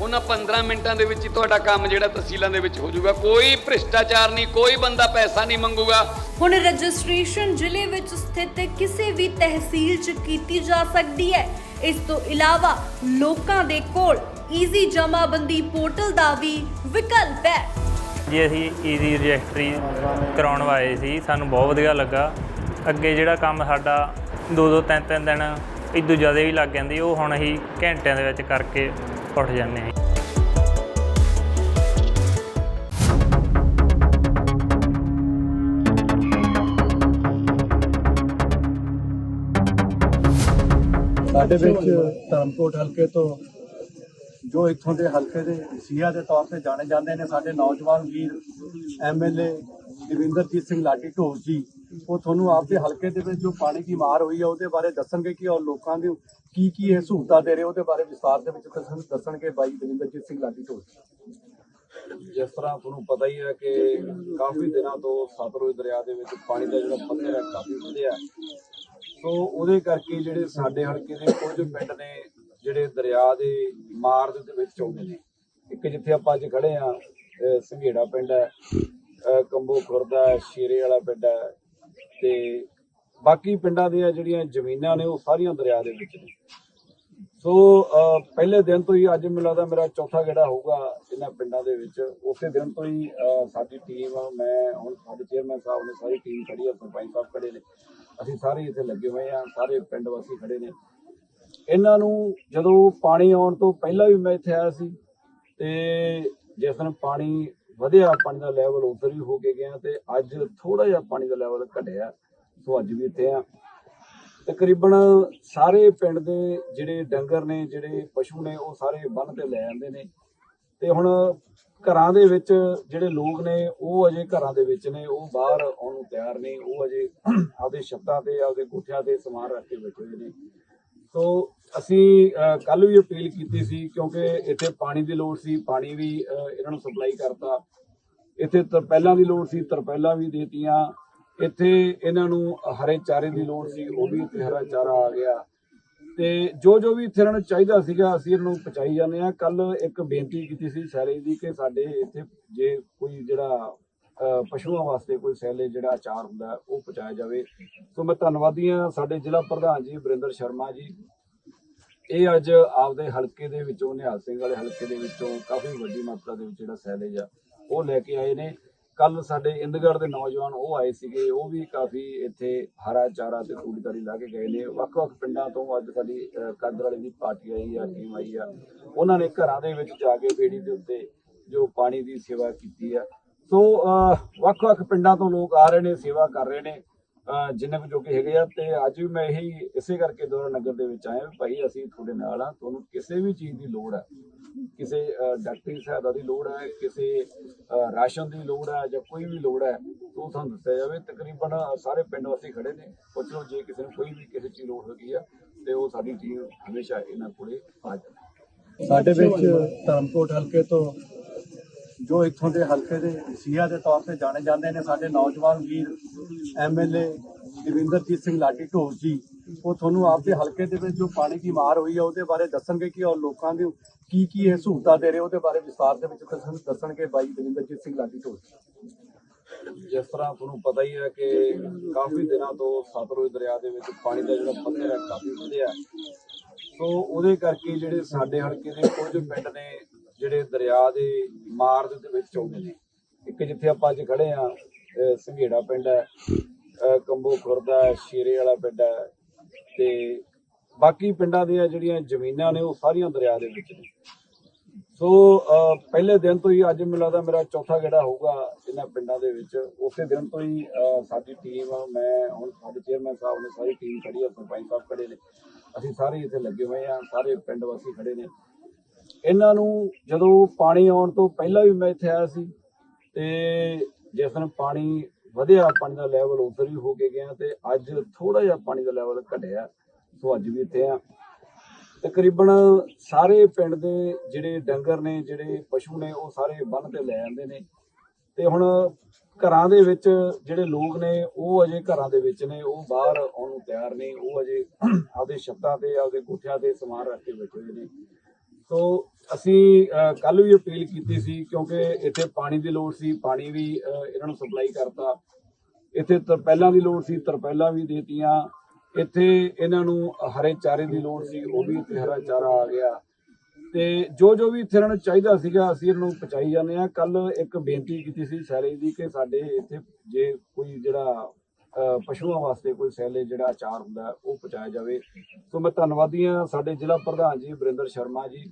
ਉਹਨਾਂ 15 ਮਿੰਟਾਂ ਦੇ ਵਿੱਚ ਹੀ ਤੁਹਾਡਾ ਕੰਮ ਜਿਹੜਾ ਤਹਿਸੀਲਾਂ ਦੇ ਵਿੱਚ ਹੋ ਜਾਊਗਾ। ਕੋਈ ਭ੍ਰਿਸ਼ਟਾਚਾਰ ਨਹੀਂ ਕੋਈ ਬੰਦਾ ਪੈਸਾ ਨਹੀਂ ਮੰਗੂਗਾ। ਹੁਣ ਰਜਿਸਟ੍ਰੇਸ਼ਨ ਜ਼ਿਲ੍ਹੇ ਵਿੱਚ ਸਥਿਤ ਕਿਸੇ ਵੀ ਤਹਿਸੀਲ 'ਚ ਕੀਤੀ ਜਾ ਸਕਦੀ ਹੈ। ਇਸ ਤੋਂ ਇਲਾਵਾ ਲੋਕਾਂ ਦੇ ਕੋਲ ਈਜ਼ੀ ਜਮਾਬੰਦੀ ਪੋਰਟਲ ਦਾ ਵੀ ਵਿਕਲਪ ਹੈ। ਜੀ ਅਸੀਂ ਈਜ਼ੀ ਰਜਿਸਟਰੀ ਕਰਾਉਣ ਆਏ ਸੀ। ਸਾਨੂੰ ਬਹੁਤ ਵਧੀਆ ਲੱਗਾ। ਅੱਗੇ ਜਿਹੜਾ ਕੰਮ ਸਾਡਾ ਦੋ ਦੋ ਤਿੰਨ ਤਿੰਨ ਦਿਨ ਇਦੋਂ ਜ਼ਿਆਦਾ ਵੀ ਲੱਗ ਜਾਂਦੀ ਉਹ ਹੁਣ ਅਸੀਂ ਘੰਟਿਆਂ ਦੇ ਵਿੱਚ ਕਰਕੇ ਉੱਠ ਜਾਂਦੇ ਹਾਂ। ਸਾਡੇ ਵਿੱਚ ਧਰਮਕੋਟ ਹਲਕੇ ਤੋਂ ਜੋ ਇੱਥੋਂ ਦੇ ਹਲਕੇ ਦੇ ਸੀਆ ਦੇ ਤੌਰ ਤੇ ਜਾਣੇ ਜਾਂਦੇ ਨੇ, ਸਾਡੇ ਨੌਜਵਾਨ ਵੀਰ ਐਮਐਲਏ ਦਵਿੰਦਰਜੀਤ ਸਿੰਘ ਲਾਡੀ ਢੋਸ ਜੀ, ਉਹ ਤੁਹਾਨੂੰ ਆਪਦੇ ਹਲਕੇ ਦੇ ਵਿੱਚ ਜੋ ਪਾਣੀ ਦੀ ਮਾਰ ਹੋਈ ਹੈ ਉਹਦੇ ਬਾਰੇ ਦੱਸਣਗੇ ਕਿ ਔਰ ਲੋਕਾਂ ਦੇ ਕੀ ਕੀ ਇਹ ਸਹੂਲਤਾਂ ਦੇ ਰਹੇ, ਉਹਦੇ ਬਾਰੇ ਵਿਸਤਾਰ ਦੇ ਵਿੱਚ ਦੱਸਣਗੇ ਬਾਈ ਦਵਿੰਦਰਜੀਤ ਸਿੰਘ ਲਾਡੀ ਢੋਸ ਜੀ। ਜਿਸ ਤਰ੍ਹਾਂ ਤੁਹਾਨੂੰ ਪਤਾ ਹੀ ਹੈ ਕਿ ਕਾਫੀ ਦਿਨਾਂ ਤੋਂ ਸਤਲੁਜ ਦਰਿਆ ਦੇ ਵਿੱਚ ਪਾਣੀ ਦਾ ਜਿਹੜਾ ਪੱਧਰ ਹੈ ਕਾਫੀ ਵਧਿਆ। ਸੋ ਉਹਦੇ ਕਰਕੇ ਜਿਹੜੇ ਸਾਡੇ ਹਲਕੇ ਦੇ ਕੁਝ ਪਿੰਡ ਨੇ ਜਿਹੜੇ ਦਰਿਆ ਦੇ ਮਾਰ ਦੇ ਵਿੱਚ ਆਉਂਦੇ ਨੇ। ਇੱਕ ਜਿੱਥੇ ਆਪਾਂ ਅੱਜ ਖੜੇ ਆ ਸੰਘੇੜਾ ਪਿੰਡ ਹੈ ਕੰਬੋ ਖੁਰਦਾ ਹੈ, ਸ਼ੇਰੇ ਵਾਲਾ ਪਿੰਡ ਹੈ ਤੇ ਬਾਕੀ ਪਿੰਡਾਂ ਦੀਆਂ ਜਿਹੜੀਆਂ ਜ਼ਮੀਨਾਂ ਨੇ ਉਹ ਸਾਰੀਆਂ ਦਰਿਆ ਦੇ ਵਿੱਚ ਨੇ। ਸੋ ਪਹਿਲੇ ਦਿਨ ਤੋਂ ਹੀ ਅੱਜ ਮੈਨੂੰ ਲੱਗਦਾ ਮੇਰਾ ਚੌਥਾ ਗੇੜਾ ਹੋਊਗਾ ਇਹਨਾਂ ਪਿੰਡਾਂ ਦੇ ਵਿੱਚ। ਉਸੇ ਦਿਨ ਤੋਂ ਹੀ ਸਾਡੀ ਟੀਮ ਮੈਂ ਹੁਣ ਸਾਡੇ ਚੇਅਰਮੈਨ ਸਾਹਿਬ ਨੇ ਸਾਰੀ ਟੀਮ ਖੜੀ ਹੈ ਸਰਪੰਚ ਸਾਹਿਬ ਖੜੇ ਨੇ। ਅਸੀਂ ਸਾਰੇ ਇੱਥੇ ਲੱਗੇ ਹੋਏ ਆ, ਸਾਰੇ ਪਿੰਡ ਵਾਸੀ ਖੜੇ ਨੇ। ਇਹਨਾਂ ਨੂੰ ਜਦੋਂ ਪਾਣੀ ਆਉਣ ਤੋਂ ਪਹਿਲਾਂ ਵੀ ਮੈਂ ਇੱਥੇ ਆਇਆ ਸੀ, ਤੇ ਜਿਸ ਦਿਨ ਪਾਣੀ ਵਧਿਆ, ਪਾਣੀ ਦਾ ਲੈਵਲ ਉਧਰ ਵੀ ਹੋ ਕੇ ਗਿਆ, ਤੇ ਅੱਜ ਥੋੜਾ ਜਿਹਾ ਪਾਣੀ ਦਾ ਲੈਵਲ ਘਟਿਆ। ਸੋ ਅੱਜ ਵੀ ਇੱਥੇ ਆ। ਤਕਰੀਬਨ ਸਾਰੇ ਪਿੰਡ ਦੇ ਜਿਹੜੇ ਡੰਗਰ ਨੇ, ਜਿਹੜੇ ਪਸ਼ੂ ਨੇ, ਉਹ ਸਾਰੇ ਬੰਨ ਤੇ ਲੈ ਜਾਂਦੇ ਨੇ। ਤੇ ਹੁਣ ਘਰਾਂ ਦੇ ਵਿੱਚ ਜਿਹੜੇ ਲੋਕ ਨੇ, ਉਹ ਅਜੇ ਘਰਾਂ ਦੇ ਵਿੱਚ ਨੇ, ਉਹ ਬਾਹਰ ਆਉਣ ਨੂੰ ਤਿਆਰ ਨਹੀਂ ਉਹ ਅਜੇ ਆਪਦੇ ਛੱਤਾਂ ਤੇ, ਆਪਦੇ ਕੋਠਿਆਂ ਤੇ ਸਮਾਨ ਰੱਖ ਕੇ ਬੈਠੇ ਹੋਏ ਨੇ। ਸੋ ਅਸੀਂ ਕੱਲ ਵੀ ਅਪੀਲ ਕੀਤੀ ਸੀ, ਕਿਉਂਕਿ ਇੱਥੇ ਪਾਣੀ ਦੀ ਲੋੜ ਸੀ। ਪਾਣੀ ਵੀ ਇਹਨਾਂ ਨੂੰ ਸਪਲਾਈ ਕਰਤਾ। ਇੱਥੇ ਤਰਪੈਲਾਂ ਦੀ ਲੋੜ ਸੀ, ਤਰਪੈਲਾਂ ਵੀ ਦੇਤੀਆਂ। ਇੱਥੇ ਇਹਨਾਂ ਨੂੰ ਹਰੇ ਚਾਰੇ ਦੀ ਲੋੜ ਸੀ, ਉਹ ਵੀ ਇੱਥੇ ਹਰਾ ਚਾਰਾ ਆ ਗਿਆ। ਤੇ ਜੋ ਜੋ ਵੀ ਇੱਥੇ ਇਹਨਾਂ ਨੂੰ ਚਾਹੀਦਾ ਸੀਗਾ, ਅਸੀਂ ਇਹਨਾਂ ਨੂੰ ਪਹੁੰਚਾਈ ਜਾਂਦੇ ਆ ਕੱਲ ਇੱਕ ਬੇਨਤੀ ਕੀਤੀ ਸੀ ਸੈਲੇ ਦੀ ਕਿ ਸਾਡੇ ਇੱਥੇ ਜੇ ਕੋਈ ਜਿਹੜਾ ਪਸ਼ੂਆਂ ਵਾਸਤੇ ਕੋਈ ਸੈਲੇ ਜਿਹੜਾ ਆਚਾਰ ਹੁੰਦਾ, ਉਹ ਪਹੁੰਚਾਇਆ ਜਾਵੇ। ਸੋ ਮੈਂ ਧੰਨਵਾਦੀ ਹਾਂ ਸਾਡੇ ਜ਼ਿਲ੍ਹਾ ਪ੍ਰਧਾਨ ਜੀ ਵਰਿੰਦਰ ਸ਼ਰਮਾ ਜੀ। ਇਹ ਅੱਜ ਆਪਦੇ ਹਲਕੇ ਦੇ ਵਿੱਚੋਂ, ਨਿਹਾਲ ਸਿੰਘ ਵਾਲੇ ਹਲਕੇ ਦੇ ਵਿੱਚੋਂ ਕਾਫੀ ਵੱਡੀ ਮਾਤਰਾ ਦੇ ਵਿੱਚ ਜਿਹੜਾ ਸੈਲੇਜ ਆ, ਉਹ ਲੈ ਕੇ ਆਏ ਨੇ। ਕੱਲ ਸਾਡੇ ਇੰਦਗੜ੍ਹ ਦੇ ਨੌਜਵਾਨ ਉਹ ਆਏ ਸੀਗੇ, ਉਹ ਵੀ ਕਾਫੀ ਇੱਥੇ ਹਰਾ ਚਾਰਾ ਤੇ ਤੂੜੀ ਲਾ ਕੇ ਗਏ ਨੇ। ਵੱਖ-ਵੱਖ ਪਿੰਡਾਂ ਤੋਂ ਅੱਜ ਸਾਡੀ ਕਾਦਰ ਵਾਲੇ ਦੀ ਪਾਰਟੀ ਆਈ ਆ, ਟੀਮ ਆਈ ਆ। ਉਹਨਾਂ ਨੇ ਘਰਾਂ ਦੇ ਵਿੱਚ ਜਾ ਕੇ ਬੇੜੀ ਦੇ ਉੱਤੇ ਜੋ ਪਾਣੀ ਦੀ ਸੇਵਾ ਕੀਤੀ ਆ। ਸੋ ਵੱਖ-ਵੱਖ ਪਿੰਡਾਂ ਤੋਂ ਲੋਕ ਆ ਰਹੇ ਨੇ, ਸੇਵਾ ਕਰ ਰਹੇ ਨੇ, ਅਹ, ਜਿੰਨੇ ਕੁ ਜੋਗੇ ਹੈਗੇ ਆ। ਤੇ ਅੱਜ ਵੀ ਮੈਂ ਇਹੀ, ਇਸੇ ਕਰਕੇ ਦੋਰਾ ਨਗਰ ਦੇ ਵਿੱਚ ਆਇਆ ਵੀ ਭਾਈ ਅਸੀਂ ਤੁਹਾਡੇ ਨਾਲ ਆ, ਤੁਹਾਨੂੰ ਕਿਸੇ ਵੀ ਚੀਜ਼ ਦੀ ਲੋੜ ਹੈ ਕਿਸੇ ਡਾਕਟਰੀ ਸਹਾਇਤਾ ਦੀ ਲੋੜ ਹੈ, ਕਿਸੇ ਰਾਸ਼ਨ ਦੀ ਲੋੜ ਹੈ ਜਾਂ ਕੋਈ ਵੀ ਲੋੜ ਹੈ, ਉਹ ਸਾਨੂੰ ਦੱਸਿਆ ਜਾਵੇ। ਤਕਰੀਬਨ ਸਾਰੇ ਪਿੰਡ ਵਾਸੀ ਖੜੇ ਨੇ। ਪੁੱਛ ਲਓ ਜੇ ਕਿਸੇ ਨੂੰ ਕੋਈ ਵੀ ਕਿਸੇ ਚੀਜ਼ ਲੋੜ ਹੈਗੀ ਆ, ਤੇ ਉਹ ਸਾਡੀ ਟੀਮ ਹਮੇਸ਼ਾ ਇਹਨਾਂ ਕੋਲੇ ਆ ਜਾਂਦੀ ਸਾਡੇ ਵਿੱਚ ਧਰਮਕੋਟ ਹਲਕੇ ਤੋਂ ਜੋ ਇੱਥੋਂ ਦੇ ਹਲਕੇ ਦੇ ਸੀਆ ਦੇ ਤੌਰ ਤੇ ਜਾਣੇ ਜਾਂਦੇ ਨੇ, ਸਾਡੇ ਨੌਜਵਾਨ ਵੀਰ ਐਮਐਲਏ ਦਵਿੰਦਰਜੀਤ ਸਿੰਘ ਲਾਡੀ ਢੋਸ ਜੀ, ਉਹ ਤੁਹਾਨੂੰ ਆਪਦੇ ਹਲਕੇ ਦੇ ਵਿੱਚ ਜੋ ਪਾਣੀ ਦੀ ਮਾਰ ਹੋਈ ਹੈ ਉਹਦੇ ਬਾਰੇ ਦੱਸਣਗੇ ਕਿ ਔਰ ਲੋਕਾਂ ਦੇ ਕੀ ਕੀ ਇਹ ਸਹੂਲਤਾਂ ਦੇ ਰਹੇ ਉਹਦੇ ਬਾਰੇ ਵਿਸਤਾਰ ਦੇ ਵਿੱਚ ਦੱਸਣ- ਦੱਸਣਗੇ ਬਾਈ ਦਵਿੰਦਰਜੀਤ ਸਿੰਘ ਲਾਡੀ ਢੋਸ ਜਿਸ ਤਰ੍ਹਾਂ ਤੁਹਾਨੂੰ ਪਤਾ ਹੀ ਹੈ ਕਿ ਕਾਫੀ ਦਿਨਾਂ ਤੋਂ ਸਤਲੁਜ ਦਰਿਆ ਦੇ ਵਿੱਚ ਪਾਣੀ ਦਾ ਜਿਹੜਾ ਪੱਧਰ ਹੈ ਕਾਫੀ ਵਧਿਆ ਸੋ ਉਹਦੇ ਕਰਕੇ ਜਿਹੜੇ ਸਾਡੇ ਹਲਕੇ ਦੇ ਕੁਝ ਪਿੰਡ ਨੇ ਜਿਹੜੇ ਦਰਿਆ ਦੇ ਮਾਰ ਦੇ ਵਿੱਚ ਆਉਂਦੇ ਨੇ। ਇੱਕ ਜਿੱਥੇ ਆਪਾਂ ਅੱਜ ਖੜੇ ਆ ਸੰਘੇੜਾ ਪਿੰਡ ਹੈ ਕੰਬੋ ਖੁਰਦਾ ਹੈ, ਸ਼ੇਰੇ ਵਾਲਾ ਪਿੰਡ ਹੈ ਤੇ ਬਾਕੀ ਪਿੰਡਾਂ ਦੀਆਂ ਜਿਹੜੀਆਂ ਜ਼ਮੀਨਾਂ ਨੇ ਉਹ ਸਾਰੀਆਂ ਦਰਿਆ ਦੇ ਵਿੱਚ ਨੇ। ਸੋ ਪਹਿਲੇ ਦਿਨ ਤੋਂ ਹੀ ਅੱਜ ਮੈਨੂੰ ਲੱਗਦਾ ਮੇਰਾ ਚੌਥਾ ਗੇੜਾ ਹੋਊਗਾ ਇਹਨਾਂ ਪਿੰਡਾਂ ਦੇ ਵਿੱਚ। ਉਸੇ ਦਿਨ ਤੋਂ ਹੀ ਸਾਡੀ ਟੀਮ ਮੈਂ, ਹੁਣ ਸਾਡੇ ਚੇਅਰਮੈਨ ਸਾਹਿਬ ਨੇ ਸਾਰੀ ਟੀਮ ਖੜੀ ਹੈ ਸਰਪੰਚ ਸਾਹਿਬ ਖੜੇ ਨੇ। ਅਸੀਂ ਸਾਰੇ ਇੱਥੇ ਲੱਗੇ ਹੋਏ ਆ, ਸਾਰੇ ਪਿੰਡ ਵਾਸੀ ਖੜੇ ਨੇ। ਇਹਨਾਂ ਨੂੰ ਜਦੋਂ ਪਾਣੀ ਆਉਣ ਤੋਂ ਪਹਿਲਾਂ ਵੀ ਮੈਂ ਇੱਥੇ ਆਇਆ ਸੀ, ਤੇ ਜਿਸ ਦਿਨ ਪਾਣੀ ਵਧਿਆ, ਪਾਣੀ ਦਾ ਲੈਵਲ ਉਧਰ ਵੀ ਹੋ ਕੇ ਗਿਆ ਤੇ ਅੱਜ ਥੋੜਾ ਜਿਹਾ ਪਾਣੀ ਦਾ ਲੈਵਲ ਘਟਿਆ। ਸੋ ਅੱਜ ਵੀ ਇੱਥੇ ਆ। ਤਕਰੀਬਨ ਸਾਰੇ ਪਿੰਡ ਦੇ ਜਿਹੜੇ ਡੰਗਰ ਨੇ, ਜਿਹੜੇ ਪਸ਼ੂ ਨੇ, ਉਹ ਸਾਰੇ ਬੰਨ ਤੇ ਲੈ ਜਾਂਦੇ ਨੇ। ਤੇ ਹੁਣ ਘਰਾਂ ਦੇ ਵਿੱਚ ਜਿਹੜੇ ਲੋਕ ਨੇ, ਉਹ ਅਜੇ ਘਰਾਂ ਦੇ ਵਿੱਚ ਨੇ, ਉਹ ਬਾਹਰ ਆਉਣ ਨੂੰ ਤਿਆਰ ਨਹੀਂ ਉਹ ਅਜੇ ਆਪਦੇ ਛੱਤਾਂ ਤੇ, ਆਪਦੇ ਕੋਠਿਆਂ ਤੇ ਸਮਾਨ ਰੱਖ ਕੇ ਬੈਠੇ ਹੋਏ ਨੇ। ਸੋ ਅਸੀਂ ਕੱਲ ਵੀ ਅਪੀਲ ਕੀਤੀ ਸੀ, ਕਿਉਂਕਿ ਇੱਥੇ ਪਾਣੀ ਦੀ ਲੋੜ ਸੀ। ਪਾਣੀ ਵੀ ਇਹਨਾਂ ਨੂੰ ਸਪਲਾਈ ਕਰਤਾ। ਇੱਥੇ ਤਰਪੈਲਾਂ ਦੀ ਲੋੜ ਸੀ, ਤਰਪੈਲਾਂ ਵੀ ਦੇਤੀਆਂ। ਇੱਥੇ ਇਹਨਾਂ ਨੂੰ ਹਰੇ ਚਾਰੇ ਦੀ ਲੋੜ ਸੀ, ਉਹ ਵੀ ਇੱਥੇ ਹਰਾ ਚਾਰਾ ਆ ਗਿਆ। ਤੇ ਜੋ ਜੋ ਵੀ ਇੱਥੇ ਇਹਨਾਂ ਨੂੰ ਚਾਹੀਦਾ ਸੀਗਾ, ਅਸੀਂ ਇਹਨਾਂ ਨੂੰ ਪਹੁੰਚਾਈ ਜਾਂਦੇ ਆ ਕੱਲ ਇੱਕ ਬੇਨਤੀ ਕੀਤੀ ਸੀ ਸੈਲੇਜ ਦੀ ਕਿ ਸਾਡੇ ਇੱਥੇ ਜੇ ਕੋਈ ਜਿਹੜਾ ਪਸ਼ੂਆਂ ਵਾਸਤੇ ਕੋਈ ਸੈਲੇਜ ਜਿਹੜਾ ਆਚਾਰ ਹੁੰਦਾ, ਉਹ ਪਹੁੰਚਾਇਆ ਜਾਵੇ। ਸੋ ਮੈਂ ਧੰਨਵਾਦੀ ਹਾਂ ਸਾਡੇ ਜ਼ਿਲ੍ਹਾ ਪ੍ਰਧਾਨ ਜੀ ਵਰਿੰਦਰ ਸ਼ਰਮਾ ਜੀ।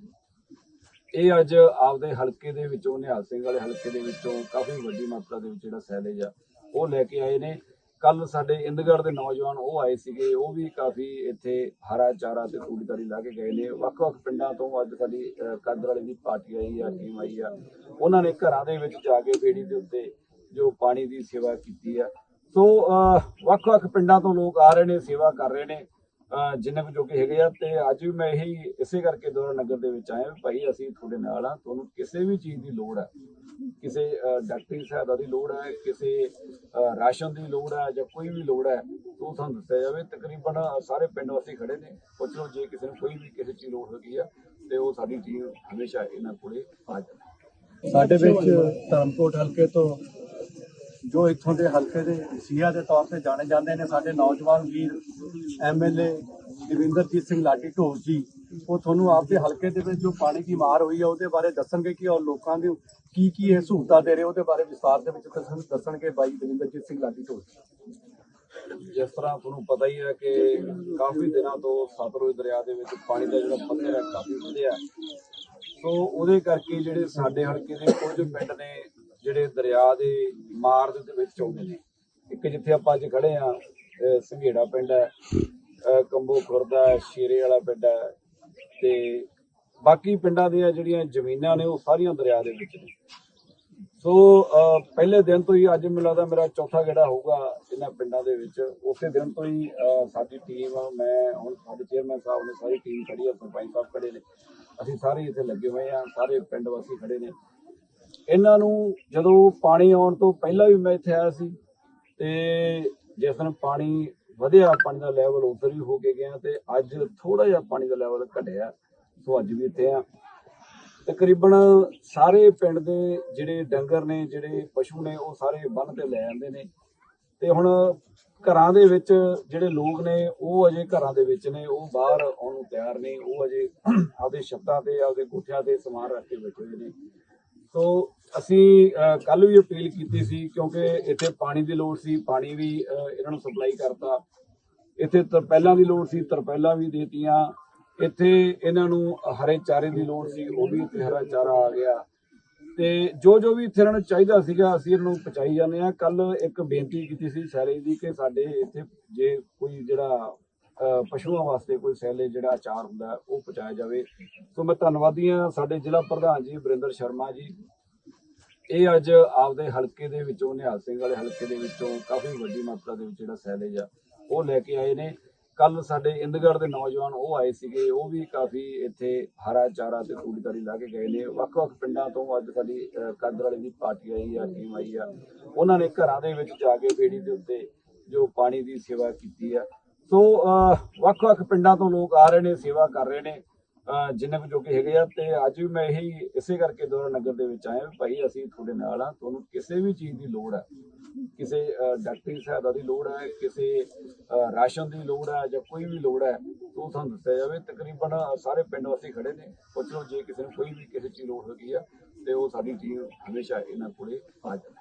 ਇਹ ਅੱਜ ਆਪਦੇ ਹਲਕੇ ਦੇ ਵਿੱਚੋਂ, ਨਿਹਾਲ ਸਿੰਘ ਵਾਲੇ ਹਲਕੇ ਦੇ ਵਿੱਚੋਂ ਕਾਫੀ ਵੱਡੀ ਮਾਤਰਾ ਦੇ ਵਿੱਚ ਜਿਹੜਾ ਸੈਲੇਜ ਆ, ਉਹ ਲੈ ਕੇ ਆਏ ਨੇ। ਕੱਲ ਸਾਡੇ ਇੰਦਗੜ੍ਹ ਦੇ ਨੌਜਵਾਨ ਉਹ ਆਏ ਸੀਗੇ ਉਹ ਵੀ ਕਾਫੀ ਇੱਥੇ ਹਰਾ ਚਾਰਾ ਤੇ ਤੂੜੀ ਤਾੜੀ ਲਾ ਕੇ ਗਏ ਨੇ। ਵੱਖ-ਵੱਖ ਪਿੰਡਾਂ ਤੋਂ ਅੱਜ ਸਾਡੀ ਅਹ, ਵਾਲੇ ਦੀ ਪਾਰਟੀ ਆਈ ਆ ਟੀਮ ਆਈ ਆ। ਉਹਨਾਂ ਨੇ ਘਰਾਂ ਦੇ ਵਿੱਚ ਜਾ ਕੇ ਬੇੜੀ ਦੇ ਉੱਤੇ ਜੋ ਪਾਣੀ ਦੀ ਸੇਵਾ ਕੀਤੀ ਆ। ਸੋ ਵੱਖ-ਵੱਖ ਪਿੰਡਾਂ ਤੋਂ ਲੋਕ ਆ ਰਹੇ ਨੇ ਸੇਵਾ ਕਰ ਰਹੇ ਨੇ ਅਹ ਜਿੰਨੇ ਕੁ ਜੋਗੇ ਹੈਗੇ ਆ। ਤੇ ਅੱਜ ਵੀ ਮੈਂ ਇਹੀ ਇਸੇ ਕਰਕੇ ਦੋਰਾ ਨਗਰ ਦੇ ਵਿੱਚ ਆਇਆ ਵੀ ਭਾਈ ਅਸੀਂ ਤੁਹਾਡੇ ਨਾਲ ਆ ਤੁਹਾਨੂੰ ਕਿਸੇ ਵੀ ਚੀਜ਼ ਦੀ ਲੋੜ ਹੈ ਕਿਸੇ ਡਾਕਟਰੀ ਸਹਾਇਤਾ ਦੀ ਲੋੜ ਹੈ, ਕਿਸੇ ਰਾਸ਼ਨ ਦੀ ਲੋੜ ਹੈ ਜਾਂ ਕੋਈ ਵੀ ਲੋੜ ਹੈ ਉਹ ਤੁਹਾਨੂੰ ਦੱਸਿਆ ਜਾਵੇ। ਤਕਰੀਬਨ ਸਾਰੇ ਪਿੰਡ ਵਾਸੀ ਖੜੇ ਨੇ। ਪੁੱਛ ਲਓ ਜੇ ਕਿਸੇ ਨੂੰ ਕੋਈ ਵੀ ਕਿਸੇ ਚੀਜ਼ ਲੋੜ ਹੈਗੀ ਆ, ਤੇ ਉਹ ਸਾਡੀ ਟੀਮ ਹਮੇਸ਼ਾ ਇਹਨਾਂ ਕੋਲੇ ਆ ਜਾਂਦੀ ਸਾਡੇ ਵਿੱਚ ਧਰਮਕੋਟ ਹਲਕੇ ਤੋਂ ਜੋ ਇੱਥੋਂ ਦੇ ਹਲਕੇ ਦੇ ਸੀਆ ਦੇ ਤੌਰ ਤੇ ਜਾਣੇ ਜਾਂਦੇ ਨੇ, ਸਾਡੇ ਨੌਜਵਾਨ ਵੀਰ ਐਮਐਲਏ ਦਵਿੰਦਰਜੀਤ ਸਿੰਘ ਲਾਡੀ ਢੋਸ ਜੀ, ਉਹ ਤੁਹਾਨੂੰ ਆਪਦੇ ਹਲਕੇ ਦੇ ਵਿੱਚ ਜੋ ਪਾਣੀ ਦੀ ਮਾਰ ਹੋਈ ਹੈ ਉਹਦੇ ਬਾਰੇ ਦੱਸਣਗੇ ਕਿ ਉਹ ਲੋਕਾਂ ਦੀ ਕੀ ਕੀ ਇਹ ਸਹੂਲਤਾਂ ਦੇ ਰਹੇ ਉਹਦੇ ਬਾਰੇ ਵਿਸਤਾਰ ਦੇ ਵਿੱਚ ਦੱਸਣ- ਦੱਸਣਗੇ ਬਾਈ ਦਵਿੰਦਰਜੀਤ ਸਿੰਘ ਲਾਡੀ ਢੋਲ ਜਿਸ ਤਰ੍ਹਾਂ ਤੁਹਾਨੂੰ ਪਤਾ ਹੀ ਹੈ ਕਿ ਕਾਫੀ ਦਿਨਾਂ ਤੋਂ ਸਤਲੁਜ ਦਰਿਆ ਦੇ ਵਿੱਚ ਪਾਣੀ ਦਾ ਜਿਹੜਾ ਪੱਧਰ ਹੈ ਕਾਫੀ ਵਧਿਆ ਸੋ ਉਹਦੇ ਕਰਕੇ ਜਿਹੜੇ ਸਾਡੇ ਹਲਕੇ ਦੇ ਕੁਝ ਪਿੰਡ ਨੇ ਜਿਹੜੇ ਦਰਿਆ ਦੇ ਮਾਰ ਦੇ ਵਿੱਚ ਆਉਂਦੇ ਨੇ। ਇੱਕ ਜਿੱਥੇ ਆਪਾਂ ਅੱਜ ਖੜੇ ਆ ਸੰਘੇੜਾ ਪਿੰਡ ਹੈ, ਅਹ ਕੰਬੋ ਖੁਰਦਾ ਸ਼ੇਰੇ ਵਾਲਾ ਪਿੰਡ ਹੈ ਤੇ ਬਾਕੀ ਪਿੰਡਾਂ ਦੀਆਂ ਜਿਹੜੀਆਂ ਜ਼ਮੀਨਾਂ ਨੇ ਉਹ ਸਾਰੀਆਂ ਦਰਿਆ ਦੇ ਵਿੱਚ ਨੇ। ਸੋ ਪਹਿਲੇ ਦਿਨ ਤੋਂ ਹੀ ਅੱਜ ਮੈਨੂੰ ਲੱਗਦਾ ਮੇਰਾ ਚੌਥਾ ਗੇੜਾ ਹੋਊਗਾ ਇਹਨਾਂ ਪਿੰਡਾਂ ਦੇ ਵਿੱਚ। ਉਸੇ ਦਿਨ ਤੋਂ ਹੀ ਸਾਡੀ ਟੀਮ ਮੈਂ ਹੁਣ ਸਾਡੇ ਚੇਅਰਮੈਨ ਸਾਹਿਬ ਨੇ ਸਾਰੀ ਟੀਮ ਖੜੀ ਹੈ ਸਰਪੰਚ ਸਾਹਿਬ ਖੜੇ ਨੇ। ਅਸੀਂ ਸਾਰੇ ਇੱਥੇ ਲੱਗੇ ਹੋਏ ਆ, ਸਾਰੇ ਪਿੰਡ ਵਾਸੀ ਖੜੇ ਨੇ। ਇਹਨਾਂ ਨੂੰ ਜਦੋਂ ਪਾਣੀ ਆਉਣ ਤੋਂ ਪਹਿਲਾਂ ਵੀ ਮੈਂ ਇੱਥੇ ਆਇਆ ਸੀ ਤੇ ਜਿਸ ਦਿਨ ਪਾਣੀ ਵਧਿਆ, ਪਾਣੀ ਦਾ ਲੈਵਲ ਉਧਰ ਵੀ ਹੋ ਕੇ ਗਿਆ ਤੇ ਅੱਜ ਥੋੜਾ ਜਿਹਾ ਪਾਣੀ ਦਾ ਲੈਵਲ ਘਟਿਆ। ਸੋ ਅੱਜ ਵੀ ਇੱਥੇ ਆ। ਤਕਰੀਬਨ ਸਾਰੇ ਪਿੰਡ ਦੇ ਜਿਹੜੇ ਡੰਗਰ ਨੇ, ਜਿਹੜੇ ਪਸ਼ੂ ਨੇ, ਉਹ ਸਾਰੇ ਬੰਨ ਤੇ ਲੈ ਜਾਂਦੇ ਨੇ। ਤੇ ਹੁਣ ਘਰਾਂ ਦੇ ਵਿੱਚ ਜਿਹੜੇ ਲੋਕ ਨੇ, ਉਹ ਅਜੇ ਘਰਾਂ ਦੇ ਵਿੱਚ ਨੇ, ਉਹ ਬਾਹਰ ਆਉਣ ਨੂੰ ਤਿਆਰ ਨਹੀਂ ਉਹ ਅਜੇ ਆਪਦੇ ਛੱਤਾਂ ਤੇ, ਆਪਦੇ ਕੋਠਿਆਂ ਤੇ ਸਮਾਨ ਰੱਖ ਕੇ ਬੈਠੇ ਹੋਏ ਨੇ। ਸੋ ਅਸੀਂ ਕੱਲ ਵੀ ਅਪੀਲ ਕੀਤੀ ਸੀ, ਕਿਉਂਕਿ ਇੱਥੇ ਪਾਣੀ ਦੀ ਲੋੜ ਸੀ। ਪਾਣੀ ਵੀ ਇਹਨਾਂ ਨੂੰ ਸਪਲਾਈ ਕਰਤਾ। ਇੱਥੇ ਤਰਪੈਲਾਂ ਦੀ ਲੋੜ ਸੀ, ਤਰਪੈਲਾਂ ਵੀ ਦੇਤੀਆਂ। ਇੱਥੇ ਇਹਨਾਂ ਨੂੰ ਹਰੇ ਚਾਰੇ ਦੀ ਲੋੜ ਸੀ, ਉਹ ਵੀ ਇੱਥੇ ਹਰਾ ਚਾਰਾ ਆ ਗਿਆ। ਤੇ ਜੋ ਜੋ ਵੀ ਇੱਥੇ ਇਹਨਾਂ ਨੂੰ ਚਾਹੀਦਾ ਸੀਗਾ, ਅਸੀਂ ਇਹਨਾਂ ਨੂੰ ਪਹੁੰਚਾਈ ਜਾਂਦੇ ਆ ਕੱਲ ਇੱਕ ਬੇਨਤੀ ਕੀਤੀ ਸੀ ਸੈਲੇ ਦੀ ਕਿ ਸਾਡੇ ਇੱਥੇ ਜੇ ਕੋਈ ਜਿਹੜਾ ਪਸ਼ੂਆਂ ਵਾਸਤੇ ਕੋਈ ਸੈਲੇ ਜਿਹੜਾ ਆਚਾਰ ਹੁੰਦਾ ਉਹ ਪਹੁੰਚਾਇਆ ਜਾਵੇ। ਸੋ ਮੈਂ ਧੰਨਵਾਦੀ ਹਾਂ ਸਾਡੇ ਜ਼ਿਲ੍ਹਾ ਪ੍ਰਧਾਨ ਜੀ, ਵਰਿੰਦਰ ਸ਼ਰਮਾ ਜੀ। ਇਹ ਅੱਜ ਆਪਦੇ ਹਲਕੇ ਦੇ ਵਿੱਚੋਂ, ਨਿਹਾਲ ਸਿੰਘ ਵਾਲੇ ਹਲਕੇ ਦੇ ਵਿੱਚੋਂ ਕਾਫੀ ਵੱਡੀ ਮਾਤਰਾ ਦੇ ਵਿੱਚ ਜਿਹੜਾ ਸੈਲੇਜ ਆ, ਉਹ ਲੈ ਕੇ ਆਏ ਨੇ। ਕੱਲ ਸਾਡੇ ਇੰਦਗੜ੍ਹ ਦੇ ਨੌਜਵਾਨ ਉਹ ਆਏ ਸੀਗੇ ਉਹ ਵੀ ਕਾਫੀ ਇੱਥੇ ਹਰਾ ਚਾਰਾ ਤੇ ਤੂੜੀ ਲਾ ਕੇ ਗਏ ਨੇ। ਵੱਖ-ਵੱਖ ਪਿੰਡਾਂ ਤੋਂ ਅੱਜ ਸਾਡੀ ਅਹ, ਕਾਦਰ ਵਾਲੇ ਦੀ ਪਾਰਟੀ ਆਈ ਆ ਟੀਮ ਆਈ ਆ। ਉਹਨਾਂ ਨੇ ਘਰਾਂ ਦੇ ਵਿੱਚ ਜਾ ਕੇ ਬੇੜੀ ਦੇ ਉੱਤੇ ਜੋ ਪਾਣੀ ਦੀ ਸੇਵਾ ਕੀਤੀ ਆ। ਸੋ ਵੱਖ-ਵੱਖ ਪਿੰਡਾਂ ਤੋਂ ਲੋਕ ਆ ਰਹੇ ਨੇ ਸੇਵਾ ਕਰ ਰਹੇ ਨੇ। ਜਿੰਨੇ ਕੁ ਜੋਗੇ ਹੈਗੇ ਆ ਤੇ ਅੱਜ ਵੀ ਮੈਂ ਇਹੀ, ਇਸੇ ਕਰਕੇ ਦੋਰਾ ਨਗਰ ਦੇ ਵਿੱਚ ਆਇਆ ਵੀ ਭਾਈ ਅਸੀਂ ਤੁਹਾਡੇ ਨਾਲ ਆ ਤੁਹਾਨੂੰ ਕਿਸੇ ਵੀ ਚੀਜ਼ ਦੀ ਲੋੜ ਹੈ। ਕਿਸੇ ਡਾਕਟਰੀ ਸਹਾਇਤਾ ਦੀ ਲੋੜ ਹੈ, ਕਿਸੇ ਰਾਸ਼ਨ ਦੀ ਲੋੜ ਹੈ ਜਾਂ ਕੋਈ ਵੀ ਲੋੜ ਹੈ, ਤਾਂ ਉਹ ਤੁਹਾਨੂੰ ਦੱਸਿਆ ਜਾਵੇ। ਤਕਰੀਬਨ ਸਾਰੇ ਪਿੰਡ ਵਾਸੀ ਖੜੇ ਨੇ। ਪੁੱਛ ਲਓ ਜੇ ਕਿਸੇ ਨੂੰ ਕੋਈ ਵੀ ਕਿਸੇ ਚੀਜ਼ ਲੋੜ ਹੈਗੀ ਆ, ਤੇ ਉਹ ਸਾਡੀ ਟੀਮ ਹਮੇਸ਼ਾ ਇਹਨਾਂ ਕੋਲੇ ਆ ਜਾਂਦੀ